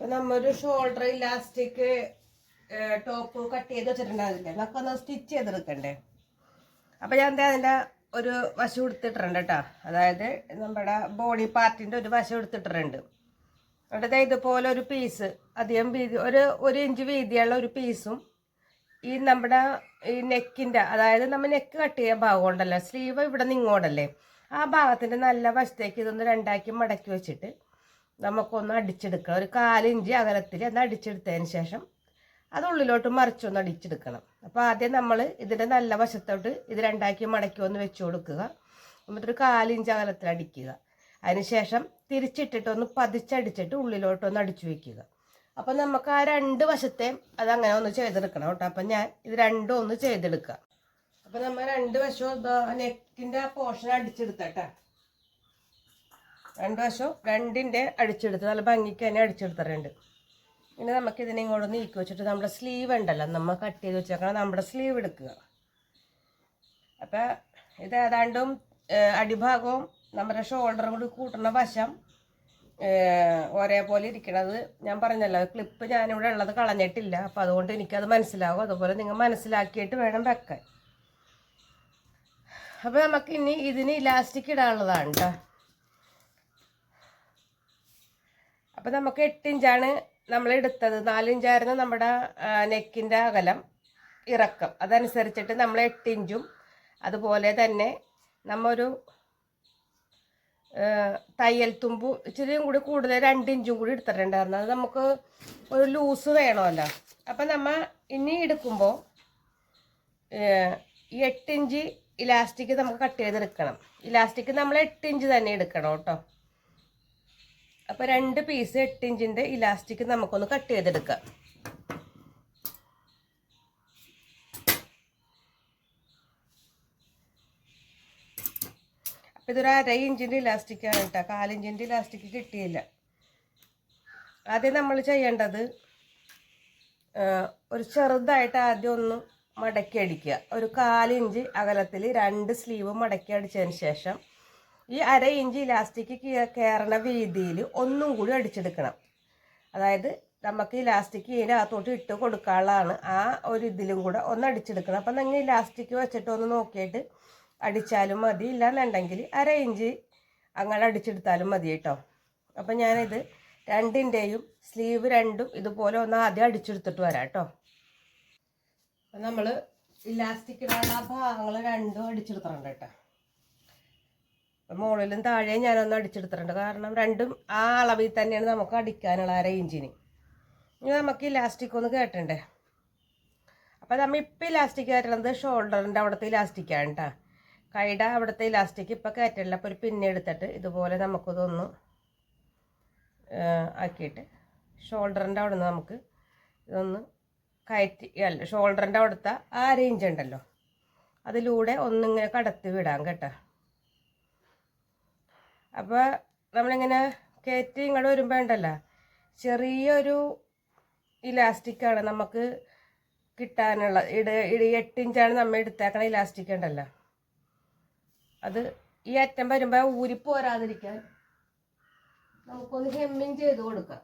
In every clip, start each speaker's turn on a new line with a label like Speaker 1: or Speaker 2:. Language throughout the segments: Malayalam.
Speaker 1: അപ്പൊ നമ്മൊരു ഷോൾഡർ ഇലാസ്റ്റിക് ടോപ്പ് കട്ട് ചെയ്ത് വെച്ചിട്ടുണ്ടാവില്ലേ നമുക്ക് ഒന്ന് സ്റ്റിച്ച് ചെയ്തെടുക്കണ്ടേ അപ്പൊ ഞാൻ എന്താ അതിന്റെ ഒരു വശം എടുത്തിട്ടുണ്ട് കേട്ടോ അതായത് നമ്മുടെ ബോഡി പാർട്ടിന്റെ ഒരു വശം എടുത്തിട്ടുണ്ട് എന്നിട്ട് ഇതുപോലെ ഒരു പീസ് അധികം വീതി ഒരു ഒരു ഇഞ്ച് വീതിയുള്ള ഒരു പീസും ഈ നമ്മുടെ ഈ നെക്കിന്റെ അതായത് നമ്മൾ നെക്ക് കട്ട് ചെയ്യാൻ ഭാഗം ഉണ്ടല്ലോ. സ്ലീവ് ഇവിടെ നിങ്ങോടല്ലേ ആ ഭാഗത്തിന്റെ നല്ല വശത്തേക്ക് ഇതൊന്ന് രണ്ടാക്കി മടക്കി വെച്ചിട്ട് നമുക്കൊന്ന് അടിച്ചെടുക്കണം. ഒരു കാലിഞ്ച് അകലത്തിൽ ഒന്ന് അടിച്ചെടുത്തതിന് ശേഷം അത് ഉള്ളിലോട്ട് മറിച്ചൊന്ന് അടിച്ചെടുക്കണം. അപ്പോൾ ആദ്യം നമ്മൾ ഇതിന്റെ നല്ല വശത്തോട്ട് ഇത് രണ്ടാക്കി മടക്കി ഒന്ന് വെച്ച് കൊടുക്കുക. എന്നിട്ടൊരു കാലിഞ്ച് അകലത്തിൽ അടിക്കുക. അതിനുശേഷം തിരിച്ചിട്ടിട്ടൊന്ന് പതിച്ചടിച്ചിട്ട് ഉള്ളിലോട്ടൊന്ന് അടിച്ചു വയ്ക്കുക. അപ്പം നമുക്ക് ആ രണ്ട് വശത്തെയും അത് അങ്ങനെ ഒന്ന് ചെയ്തെടുക്കണം കേട്ടോ. അപ്പം ഞാൻ ഇത് രണ്ടും ഒന്ന് ചെയ്തെടുക്കുക അപ്പം നമ്മൾ രണ്ട് വശവും നെക്കിന്റെ ആ പോർഷൻ അടിച്ചെടുത്തട്ടെ. രണ്ട് വശവും രണ്ടിന്റെ അടിച്ചെടുത്ത് നല്ല ഭംഗിക്ക് തന്നെ അടിച്ചെടുത്തിട്ടുണ്ട്. ഇനി നമുക്കിതിനെ ഇങ്ങോട്ട് നീക്കി വെച്ചിട്ട് നമ്മുടെ സ്ലീവ് ഉണ്ടല്ലോ നമ്മൾ കട്ട് ചെയ്ത് വെച്ചേക്കണം നമ്മുടെ സ്ലീവ് എടുക്കുക. അപ്പോൾ ഇത് ഏതാണ്ടും അടിഭാഗവും നമ്മുടെ ഷോൾഡറും കൂടി കൂട്ടുന്ന വശം ഒരേപോലെ ഇരിക്കണത് ഞാൻ പറഞ്ഞല്ലോ ക്ലിപ്പ് ഞാനിവിടെ ഉള്ളത് കളഞ്ഞിട്ടില്ല. അപ്പോൾ അതുകൊണ്ട് എനിക്കത് മനസ്സിലാവും. അതുപോലെ നിങ്ങൾ മനസ്സിലാക്കിയിട്ട് വേണം വെക്കാൻ. അപ്പോൾ നമുക്ക് ഇനി ഇതിന് ഇലാസ്റ്റിക് ഇടാനുള്ളതാണ് കേട്ടോ അപ്പം നമുക്ക് എട്ട് ഇഞ്ചാണ് നമ്മൾ എടുത്തത്. നാലിഞ്ചായിരുന്നു നമ്മുടെ നെക്കിന്റെ അകലം ഇറക്കം. അതനുസരിച്ചിട്ട് നമ്മൾ എട്ട് ഇഞ്ചും അതുപോലെ തന്നെ നമ്മൊരു തയ്യൽ തുമ്പ് ഇച്ചിരിയും കൂടി കൂടുതൽ രണ്ട് ഇഞ്ചും കൂടി എടുത്തിട്ടുണ്ടായിരുന്നു. അത് നമുക്ക് ഒരു ലൂസ് വേണമല്ലോ. അപ്പം നമ്മൾ ഇനി എടുക്കുമ്പോൾ ഈ എട്ട് ഇഞ്ച് ഇലാസ്റ്റിക് നമുക്ക് കട്ട് ചെയ്തെടുക്കണം. ഇലാസ്റ്റിക് നമ്മൾ എട്ട് ഇഞ്ച് തന്നെ എടുക്കണം കേട്ടോ. അപ്പോൾ രണ്ട് പീസ് എട്ട് ഇഞ്ചിന്റെ ഇലാസ്റ്റിക് നമുക്കൊന്ന് കട്ട് ചെയ്തെടുക്കാം. അപ്പോൾ ഇതൊരു അര ഇഞ്ചിന്റെ ഇലാസ്റ്റിക്കാണ് കേട്ടോ കാലിഞ്ചിന്റെ ഇലാസ്റ്റിക് കിട്ടിയില്ല. ആദ്യം നമ്മൾ ചെയ്യേണ്ടത് ഒരു ചെറുതായിട്ട് ആദ്യം ഒന്ന് മടക്കി അടിക്കുക. ഒരു കാലിഞ്ച് അകലത്തിൽ രണ്ട് സ്ലീവ് മടക്കി അടിച്ചതിന് ശേഷം ഈ അര ഇഞ്ച് ഇലാസ്റ്റിക് കയറണ വീതിയിൽ ഒന്നും കൂടി അടിച്ചെടുക്കണം. അതായത് നമുക്ക് ഇലാസ്റ്റിക് ഇതിനകത്തോട്ട് ഇട്ട് കൊടുക്കാനുള്ളതാണ്. ആ ഒരു ഇതിലും കൂടെ ഒന്ന് അടിച്ചെടുക്കണം. അപ്പം നിങ്ങൾ ഇലാസ്റ്റിക് വെച്ചിട്ട് ഒന്ന് നോക്കിയിട്ട് അടിച്ചാലും മതി. ഇല്ലാന്നുണ്ടെങ്കിൽ അര ഇഞ്ച് അങ്ങനെ അടിച്ചെടുത്താലും മതി കേട്ടോ. അപ്പം ഞാനിത് രണ്ടിന്റെയും സ്ലീവ് രണ്ടും ഇതുപോലെ ഒന്ന് ആദ്യം അടിച്ചെടുത്തിട്ട് വരാം കേട്ടോ. അപ്പം നമ്മൾ ഇലാസ്റ്റിക്കിനുള്ള ആ ഭാഗങ്ങൾ രണ്ടും അടിച്ചെടുത്തിട്ടുണ്ട് കേട്ടോ. മുകളിലും താഴെയും ഞാനൊന്ന് അടിച്ചെടുത്തിട്ടുണ്ട്. കാരണം രണ്ടും ആ അളവിൽ തന്നെയാണ് നമുക്ക് അടിക്കാനുള്ള ആ റേഞ്ചിന് ഇനി. നമുക്ക് ഇലാസ്റ്റിക് ഒന്ന് കേട്ടണ്ടേ? അപ്പം നമ്മൾ ഇപ്പം ഇലാസ്റ്റിക് കയറ്റണത് ഷോൾഡറിന്റെ അവിടുത്തെ ഇലാസ്റ്റിക്കാണ് കേട്ടോ കൈയുടെ അവിടുത്തെ ഇലാസ്റ്റിക് ഇപ്പം കയറ്റില്ല അപ്പോൾ ഒരു പിന്നെ എടുത്തിട്ട് ഇതുപോലെ നമുക്കിതൊന്ന് ആക്കിയിട്ട് ഷോൾഡറിന്റെ അവിടെ നിന്ന് നമുക്ക് ഇതൊന്ന് കയറ്റി അല്ല ഷോൾഡറിന്റെ അവിടുത്തെ ആ റേഞ്ച് ഉണ്ടല്ലോ. അതിലൂടെ ഒന്നിങ്ങനെ കടത്തി വിടാം കേട്ടോ. അപ്പോൾ നമ്മളിങ്ങനെ കയറ്റി ഇങ്ങോട്ട് വരുമ്പോൾ ഉണ്ടല്ലോ ചെറിയൊരു ഇലാസ്റ്റിക്കാണ് നമുക്ക് കിട്ടാനുള്ള. ഇട ഇട എട്ട് ഇഞ്ചാണ് നമ്മൾ എടുത്തേക്കണ ഇലാസ്റ്റിക് ഉണ്ടല്ലോ. അത് ഈ അറ്റം വരുമ്പോൾ ഊരിപ്പോരാതിരിക്കാൻ നമുക്കൊന്ന് ഹെമ്മിങ് ചെയ്ത് കൊടുക്കാം.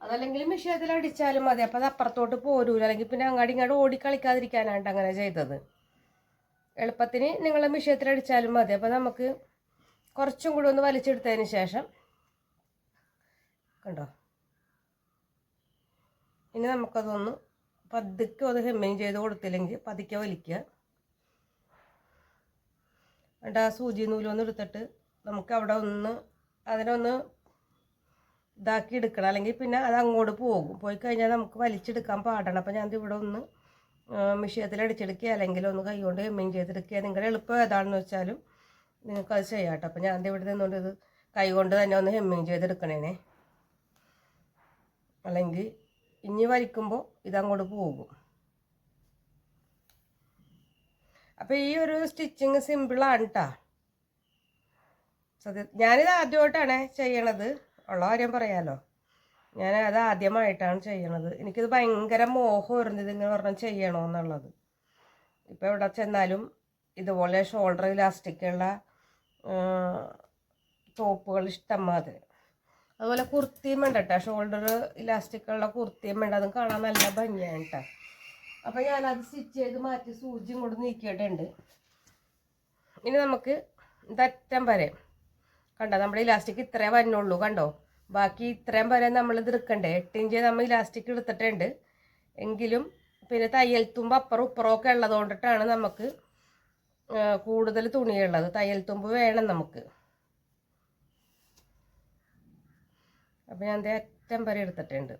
Speaker 1: അതല്ലെങ്കിൽ മിഷീനത്തിൽ അടിച്ചാലും മതി. അപ്പോൾ അത് അപ്പുറത്തോട്ട് പോരൂല. അല്ലെങ്കിൽ പിന്നെ അങ്ങാടി ഇങ്ങോട്ട് ഓടിക്കളിക്കാതിരിക്കാനാണ് അങ്ങനെ ചെയ്തത്. എളുപ്പത്തിന് നിങ്ങൾ മിഷീനത്തിൽ അടിച്ചാലും മതി. അപ്പോൾ നമുക്ക് കുറച്ചും കൂടി ഒന്ന് വലിച്ചെടുത്തതിന് ശേഷം കണ്ടോ? ഇനി നമുക്കതൊന്ന് പതുക്കെ ഒന്ന് ഹെമ്മിങ് ചെയ്ത് കൊടുത്തില്ലെങ്കിൽ പതുക്കെ വലിക്കുക. എന്നിട്ട് ആ സൂചി നൂലൊന്ന് എടുത്തിട്ട് നമുക്ക് അവിടെ ഒന്ന് അതിനൊന്ന് ഇതാക്കി എടുക്കണം. അല്ലെങ്കിൽ പിന്നെ അത് അങ്ങോട്ട് പോകും. പോയി കഴിഞ്ഞാൽ നമുക്ക് വലിച്ചെടുക്കാൻ പാടാണ്. അപ്പോൾ ഞാൻ ഇവിടെ ഒന്ന് മിഷ്യത്തിൽ അടിച്ചെടുക്കുക അല്ലെങ്കിൽ ഒന്ന് കൈകൊണ്ട് ഹെമ്മിങ് ചെയ്തെടുക്കുക. നിങ്ങളുടെ എളുപ്പം ഏതാണെന്ന് വെച്ചാലും നിങ്ങൾക്ക് അത് ചെയ്യാം കേട്ടോ അപ്പോൾ ഞാൻ ഇവിടെ നിന്നുകൊണ്ട് ഇത് കൈ കൊണ്ട് തന്നെ ഒന്ന് ഹെമ്മിങ് ചെയ്തെടുക്കണേനെ. അല്ലെങ്കിൽ ഇനി വലിക്കുമ്പോൾ ഇതങ്ങോട്ട് പോകും. അപ്പോൾ ഈ ഒരു സ്റ്റിച്ചിങ് സിമ്പിളാണ് കേട്ടോ സത്യ ഞാനിത് ആദ്യമായിട്ടാണ് ചെയ്യണത്. ഉള്ള കാര്യം പറയാലോ. ഞാൻ അത് ആദ്യമായിട്ടാണ് ചെയ്യണത്. എനിക്കിത് ഭയങ്കര മോഹം വരുന്നത് ഇങ്ങനെ പറഞ്ഞാൽ ചെയ്യണമെന്നുള്ളത് ഇപ്പോൾ എവിടെ ചെന്നാലും ഇതുപോലെ ഷോൾഡർ ഇലാസ്റ്റിക്കുള്ള ടോപ്പുകൾ ഇഷ്ടം മാതിരി അതുപോലെ കുർത്തിയും വേണ്ട കേട്ടോ ഷോൾഡർ ഇലാസ്റ്റിക്കുള്ള കുർത്തിയും വേണ്ട. അതും കാണാൻ നല്ല ഭംഗിയാണ് കേട്ടോ അപ്പം ഞാനത് സ്റ്റിച്ച് ചെയ്ത് മാറ്റി സൂചിയും കൊണ്ട് നീക്കിയിട്ടുണ്ട്. ഇനി നമുക്ക് ഇതറ്റം വരെ. കണ്ടോ? നമ്മുടെ ഇലാസ്റ്റിക് ഇത്രേ വന്നുള്ളൂ കണ്ടോ? ബാക്കി ഇത്രയും വരെ നമ്മൾ ഇത് എടുക്കണ്ടേ? എട്ട് ഇഞ്ച് നമ്മൾ ഇലാസ്റ്റിക് എടുത്തിട്ടുണ്ട്. എങ്കിലും പിന്നെ തയ്യൽ തുമ്പ് അപ്പുറം ഉപ്പുറമൊക്കെ ഉള്ളതുകൊണ്ടിട്ടാണ് ഉള്ളത് കൊണ്ടിട്ടാണ് നമുക്ക് കൂടുതൽ തുണിയുള്ളത്. തയ്യൽ തുമ്പ് വേണം നമുക്ക്. അപ്പം ഞാൻ അറ്റം വരെ എടുത്തിട്ടുണ്ട്.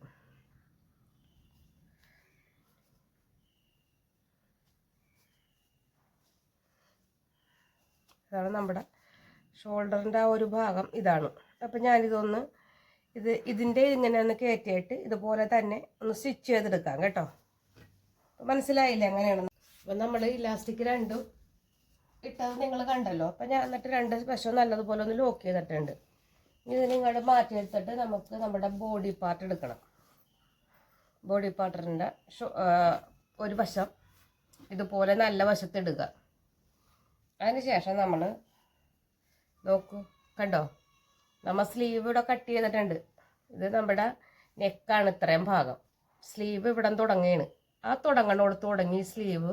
Speaker 1: ഇതാണ് നമ്മുടെ ഷോൾഡറിന്റെ ആ ഒരു ഭാഗം ഇതാണ്. അപ്പം ഞാനിതൊന്ന് ഇത് ഇതിന്റെ ഇങ്ങനെ ഒന്ന് കയറ്റിയിട്ട് ഇതുപോലെ തന്നെ ഒന്ന് സ്റ്റിച്ച് ചെയ്തെടുക്കാം കേട്ടോ. മനസ്സിലായില്ലേ എങ്ങനെയാണെന്ന്? അപ്പം നമ്മൾ ഇലാസ്റ്റിക് രണ്ടും ഇട്ടത് നിങ്ങൾ കണ്ടല്ലോ. അപ്പം ഞാൻ എന്നിട്ട് രണ്ട് വശവും നല്ലതുപോലെ ഒന്ന് ലോക്ക് ചെയ്തിട്ടുണ്ട്. ഇതിനെ ഇങ്ങോട്ട് മാറ്റിയെടുത്തിട്ട് നമുക്ക് നമ്മുടെ ബോഡി പാർട്ട് എടുക്കണം. ബോഡി പാർട്ടറിന്റെ ഒരു വശം ഇതുപോലെ നല്ല വശത്തിടുക അതിന് ശേഷം നമ്മൾ നോക്കൂ കണ്ടോ? നമ്മൾ സ്ലീവ് ഇവിടെ കട്ട് ചെയ്തിട്ടുണ്ട്. ഇത് നമ്മുടെ നെക്കാണ് ഇത്രയും ഭാഗം. സ്ലീവ് ഇവിടെ തുടങ്ങിയാണ് ആ തുടങ്ങണോട് തുടങ്ങി സ്ലീവ്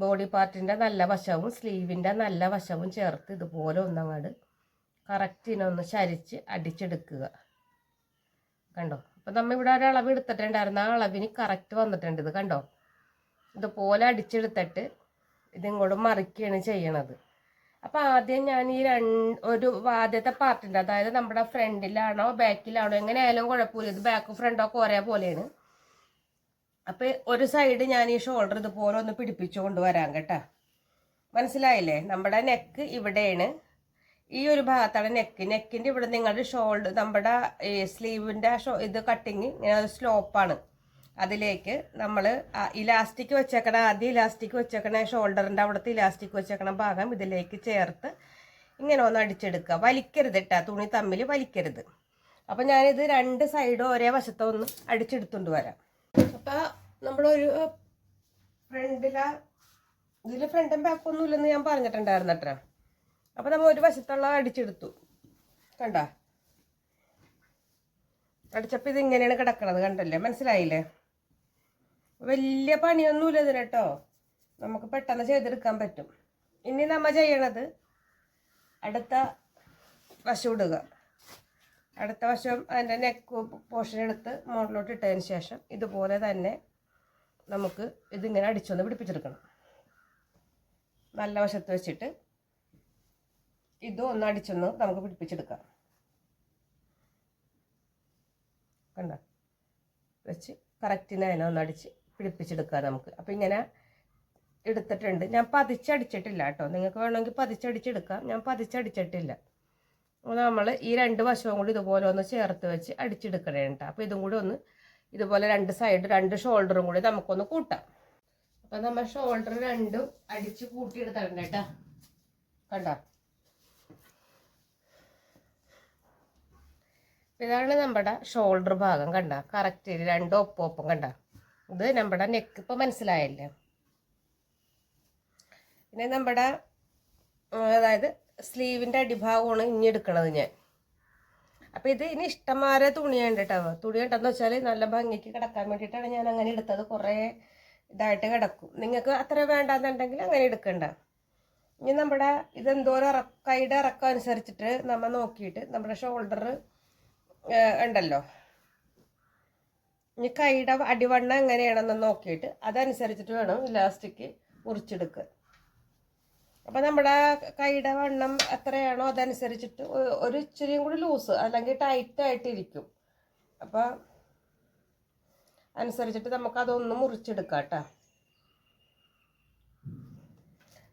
Speaker 1: ബോഡി പാർട്ടിന്റെ നല്ല വശവും സ്ലീവിന്റെ നല്ല വശവും ചേർത്ത് ഇതുപോലെ ഒന്നങ്ങാട് കറക്റ്റിനൊന്ന് ചരിച്ച് അടിച്ചെടുക്കുക. കണ്ടോ? അപ്പം നമ്മൾ ഇവിടെ ഒരു അളവ് എടുത്തിട്ടുണ്ടായിരുന്നു. ആ അളവിന് കറക്റ്റ് വന്നിട്ടുണ്ട് ഇത് കണ്ടോ? ഇതുപോലെ അടിച്ചെടുത്തിട്ട് ഇതിങ്ങോട്ട് മറിക്കുകയാണ് ചെയ്യണത്. അപ്പം ആദ്യം ഞാൻ ഈ രണ്ട് ഒരു ആദ്യത്തെ പാർട്ടിന്റെ അതായത് നമ്മുടെ ഫ്രണ്ടിലാണോ ബാക്കിലാണോ എങ്ങനെയായാലും കുഴപ്പമില്ല. ഇത് ബാക്കും ഫ്രണ്ടൊക്കെ ഒരേപോലെയാണ്. അപ്പം ഒരു സൈഡ് ഞാൻ ഈ ഷോൾഡർ ഇതുപോലെ ഒന്ന് പിടിപ്പിച്ചു കൊണ്ടുവരാം കേട്ടോ. മനസ്സിലായില്ലേ? നമ്മുടെ നെക്ക് ഇവിടെയാണ്. ഈ ഒരു ഭാഗത്താണ് നെക്ക് നെക്കിന്റെ ഇവിടെ നിങ്ങളുടെ ഷോൾഡർ നമ്മുടെ ഈ സ്ലീവിന്റെ ഷോ ഇത് കട്ടിങ് ഇങ്ങനെ സ്ലോപ്പാണ് അതിലേക്ക് നമ്മൾ ഇലാസ്റ്റിക് വെച്ചേക്കണ ആദ്യം ഇലാസ്റ്റിക് വെച്ചേക്കണ ഷോൾഡറിന്റെ അവിടുത്തെ ഇലാസ്റ്റിക് വെച്ചേക്കണ ഭാഗം ഇതിലേക്ക് ചേർത്ത് ഇങ്ങനെ ഒന്ന് അടിച്ചെടുക്കുക. വലിക്കരുത് ഇട്ടാ തുണി തമ്മിൽ വലിക്കരുത്. അപ്പം ഞാനിത് രണ്ട് സൈഡും ഒരേ വശത്തൊന്ന് അടിച്ചെടുത്തുകൊണ്ട് വരാം. നമ്മളൊരു ഫ്രണ്ടില ഇതിൽ ഫ്രണ്ടും ബാക്കും ഒന്നും ഇല്ലെന്ന് ഞാൻ പറഞ്ഞിട്ടുണ്ടായിരുന്നു അത്ര. അപ്പം നമ്മൾ ഒരു വശത്തുള്ള അടിച്ചെടുത്തു. കണ്ട? അടിച്ചപ്പോൾ ഇത് ഇങ്ങനെയാണ് കിടക്കണത് കണ്ടല്ലേ? മനസ്സിലായില്ലേ? വലിയ പണിയൊന്നുമില്ല ഇതിന് കേട്ടോ. നമുക്ക് പെട്ടെന്ന് ചെയ്തെടുക്കാൻ പറ്റും. ഇനി നമ്മൾ ചെയ്യണത് അടുത്ത വശം ഇടുക. അടുത്ത വശം അതിന്റെ നെക്ക് പോർഷൻ എടുത്ത് മുകളിലോട്ട് ഇട്ടതിന് ശേഷം ഇതുപോലെ തന്നെ നമുക്ക് ഇതിങ്ങനെ അടിച്ചൊന്ന് പിടിപ്പിച്ചെടുക്കണം. നല്ല വശത്ത് വെച്ചിട്ട് ഇതും ഒന്ന് അടിച്ചൊന്ന് നമുക്ക് പിടിപ്പിച്ചെടുക്കാം. കണ്ട? വെച്ച് കറക്റ്റിന് അതിനെ ഒന്ന് അടിച്ച് പിടിപ്പിച്ചെടുക്കാം നമുക്ക്. അപ്പം ഇങ്ങനെ എടുത്തിട്ടുണ്ട്. ഞാൻ പതിച്ചടിച്ചിട്ടില്ല കേട്ടോ. നിങ്ങൾക്ക് വേണമെങ്കിൽ പതിച്ചടിച്ചെടുക്കാം. ഞാൻ പതിച്ചടിച്ചിട്ടില്ല. നമ്മൾ ഈ രണ്ട് വശവും കൂടി ഇതുപോലെ ഒന്ന് ചേർത്ത് വെച്ച് അടിച്ചെടുക്കണേട്ടോ അപ്പോൾ ഇതും കൂടി ഒന്ന് ഇതുപോലെ രണ്ട് സൈഡ് രണ്ട് ഷോൾഡറും കൂടി നമുക്കൊന്ന് കൂട്ടാം. അപ്പം നമ്മൾ ഷോൾഡർ രണ്ടും അടിച്ച് കൂട്ടിയെടുത്തിട്ടുണ്ട് കേട്ടോ. കണ്ടോ? ഇതാണ് നമ്മുടെ ഷോൾഡർ ഭാഗം കണ്ട? കറക്റ്റ് രണ്ടും ഒപ്പം ഒപ്പം കണ്ട? ഇത് നമ്മുടെ നെക്ക് ഇപ്പം മനസ്സിലായല്ലേ? പിന്നെ നമ്മുടെ അതായത് സ്ലീവിന്റെ അടിഭാഗമാണ് ഇനി എടുക്കണത് ഞാൻ. അപ്പം ഇത് ഇനി ഇഷ്ടംമാരെ തുണിയുണ്ട് കേട്ടോ തുണി ഉണ്ടെന്ന് വെച്ചാൽ നല്ല ഭംഗിക്ക് കിടക്കാൻ വേണ്ടിയിട്ടാണ് ഞാൻ അങ്ങനെ എടുത്തത്. കുറേ ഇതായിട്ട് കിടക്കും. നിങ്ങൾക്ക് അത്ര വേണ്ടാന്നുണ്ടെങ്കിൽ അങ്ങനെ എടുക്കണ്ട. ഇനി നമ്മുടെ ഇതെന്തോരം ഇറ കൈയുടെ ഇറക്കം അനുസരിച്ചിട്ട് നമ്മൾ നോക്കിയിട്ട് നമ്മുടെ ഷോൾഡർ ഉണ്ടല്ലോ. ഇനി കൈയുടെ അടിവണ്ണം എങ്ങനെയാണെന്ന് നോക്കിയിട്ട് അതനുസരിച്ചിട്ട് വേണം ഇലാസ്റ്റിക് മുറിച്ചെടുക്കുക അപ്പം നമ്മുടെ കൈയുടെ വണ്ണം എത്രയാണോ അതനുസരിച്ചിട്ട് ഒരു ഇച്ചിരിയും കൂടി ലൂസ് അല്ലെങ്കിൽ ടൈറ്റ് ആയിട്ടിരിക്കും. അപ്പം അനുസരിച്ചിട്ട് നമുക്ക് അതൊന്ന് മുറിച്ചെടുക്കാം കേട്ടോ.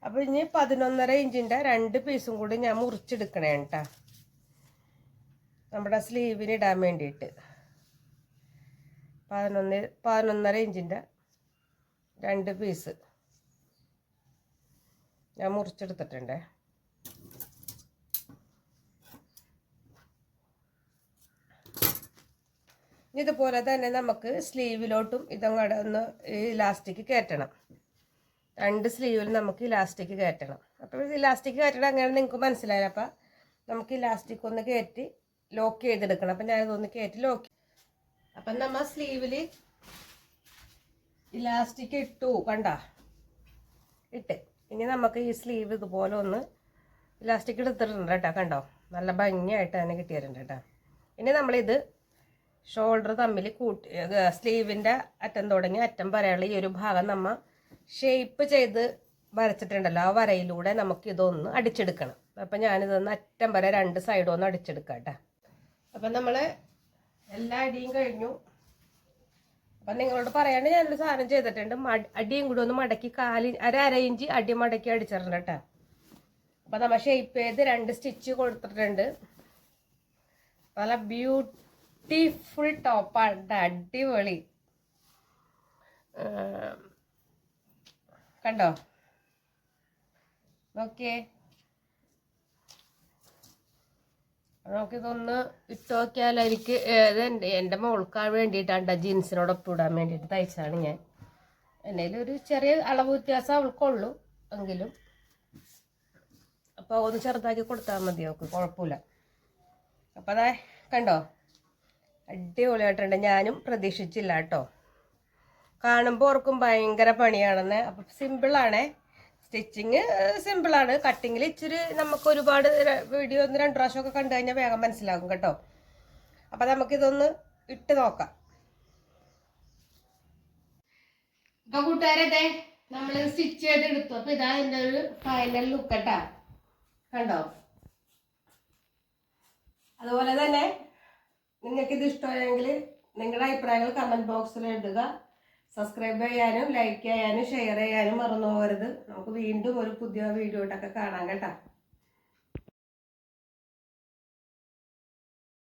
Speaker 1: അപ്പം ഇനി പതിനൊന്നര ഇഞ്ചിന്റെ രണ്ട് പീസും കൂടി ഞാൻ മുറിച്ചെടുക്കണേ കേട്ടോ. നമ്മുടെ സ്ലീവിന് ഇടാൻ വേണ്ടിയിട്ട്. പതിനൊന്ന് പതിനൊന്നര ഇഞ്ചിന്റെ രണ്ട് പീസ് ഞാൻ മുറിച്ചെടുത്തിട്ടുണ്ടേ. ഇതുപോലെ തന്നെ നമുക്ക് സ്ലീവിലോട്ടും ഇതങ്ങടെ ഒന്ന് ഇലാസ്റ്റിക് കയറ്റണം. രണ്ട് സ്ലീവിൽ നമുക്ക് ഇലാസ്റ്റിക് കയറ്റണം. അപ്പോൾ ഇലാസ്റ്റിക് കയറ്റണം അങ്ങനെ നിങ്ങൾക്ക് മനസ്സിലായില്ല? അപ്പം നമുക്ക് ഇലാസ്റ്റിക് ഒന്ന് കയറ്റി ലോക്ക് ചെയ്തെടുക്കണം. അപ്പം ഞാൻ ഇതൊന്ന് കയറ്റി ലോക്ക് അപ്പം നമ്മൾ സ്ലീവിൽ ഇലാസ്റ്റിക് ഇട്ടു. കണ്ട? ഇട്ട്. ഇനി നമുക്ക് ഈ സ്ലീവ് ഇതുപോലെ ഒന്ന് ഇലാസ്റ്റിക് എടുത്തിട്ടുണ്ട് കേട്ടോ കണ്ടോ? നല്ല ഭംഗിയായിട്ട് തന്നെ കിട്ടിയിട്ടുണ്ട് കേട്ടോ. ഇനി നമ്മളിത് ഷോൾഡർ തമ്മിൽ കൂട്ടി സ്ലീവിന്റെ അറ്റം തുടങ്ങി അറ്റം വരെയുള്ള ഈ ഒരു ഭാഗം നമ്മൾ ഷേപ്പ് ചെയ്ത് വരച്ചിട്ടുണ്ടല്ലോ ആ വരയിലൂടെ നമുക്ക് ഇതൊന്ന് അടിച്ചെടുക്കണം. അപ്പം ഞാനിതൊന്ന് അറ്റം വരെ രണ്ട് സൈഡും ഒന്ന് അടിച്ചെടുക്കാം കേട്ടോ. അപ്പം നമ്മൾ എല്ലാ അടിയും കഴിഞ്ഞു. അപ്പം നിങ്ങളോട് പറയാണ്ട് ഞാനൊരു സാധനം ചെയ്തിട്ടുണ്ട്. അടിയും കൂടി ഒന്ന് മടക്കി കാലി അര അര ഇഞ്ച് അടി മടക്കി അടിച്ചിട്ടുണ്ട് കേട്ടോ. അപ്പം നമ്മൾ ഷേപ്പ് ചെയ്ത് രണ്ട് സ്റ്റിച്ച് കൊടുത്തിട്ടുണ്ട്. നല്ല ബ്യൂട്ടിഫുൾ ടോപ്പാണ് അടിപൊളി. കണ്ടോ? നോക്കിയേ. നമുക്കിതൊന്ന് ഇട്ട് നോക്കിയാലായിരിക്കും ഇത് എന്റെ മോൾക്കാൻ വേണ്ടിയിട്ടാണ് ജീൻസിനോടൊപ്പം ഇടാൻ വേണ്ടിയിട്ട് തയ്ച്ചാണ് ഞാൻ. എന്നതിൽ ഒരു ചെറിയ അളവ് വ്യത്യാസം അവൾക്കുള്ളൂ എങ്കിലും. അപ്പോൾ ഒന്ന് ചെറുതാക്കി കൊടുത്താൽ മതി അവൾക്ക് കുഴപ്പമില്ല. അപ്പോൾ അതെ കണ്ടോ? അടിപൊളിയായിട്ടുണ്ട്. ഞാനും പ്രതീക്ഷിച്ചില്ല കേട്ടോ. കാണുമ്പോൾ ഓർക്കും ഭയങ്കര പണിയാണെന്ന്. അപ്പം സിമ്പിളാണേ സ്റ്റിച്ചിങ് സിമ്പിളാണ്. കട്ടിങ്ങിൽ ഇച്ചിരി നമുക്ക് ഒരുപാട് വീഡിയോ ഒന്ന് രണ്ട് പ്രാവശ്യമൊക്കെ കണ്ടു കഴിഞ്ഞാൽ വേഗം മനസ്സിലാകും കേട്ടോ. അപ്പം നമുക്കിതൊന്ന് ഇട്ട് നോക്കാം. അപ്പൊ കൂട്ടുകാരെ നമ്മൾ സ്റ്റിച്ച് ചെയ്ത് എടുത്തു അപ്പൊ ഇതാ എന്റെ ഒരു ഫൈനൽ ലുക്ക് കേട്ടാ. കണ്ടോ? അതുപോലെ തന്നെ നിങ്ങൾക്ക് ഇത് ഇഷ്ടമായെങ്കിൽ നിങ്ങളുടെ അഭിപ്രായങ്ങൾ കമന്റ് ബോക്സിൽ ഇടുക. സബ്സ്ക്രൈബ് ചെയ്യാനും ലൈക്ക് ചെയ്യാനും ഷെയർ ചെയ്യാനും മറന്നു പോകരുത്. നമുക്ക് വീണ്ടും ഒരു പുതിയ വീഡിയോ ഇട്ടൊക്കെ കാണാം കേട്ടോ.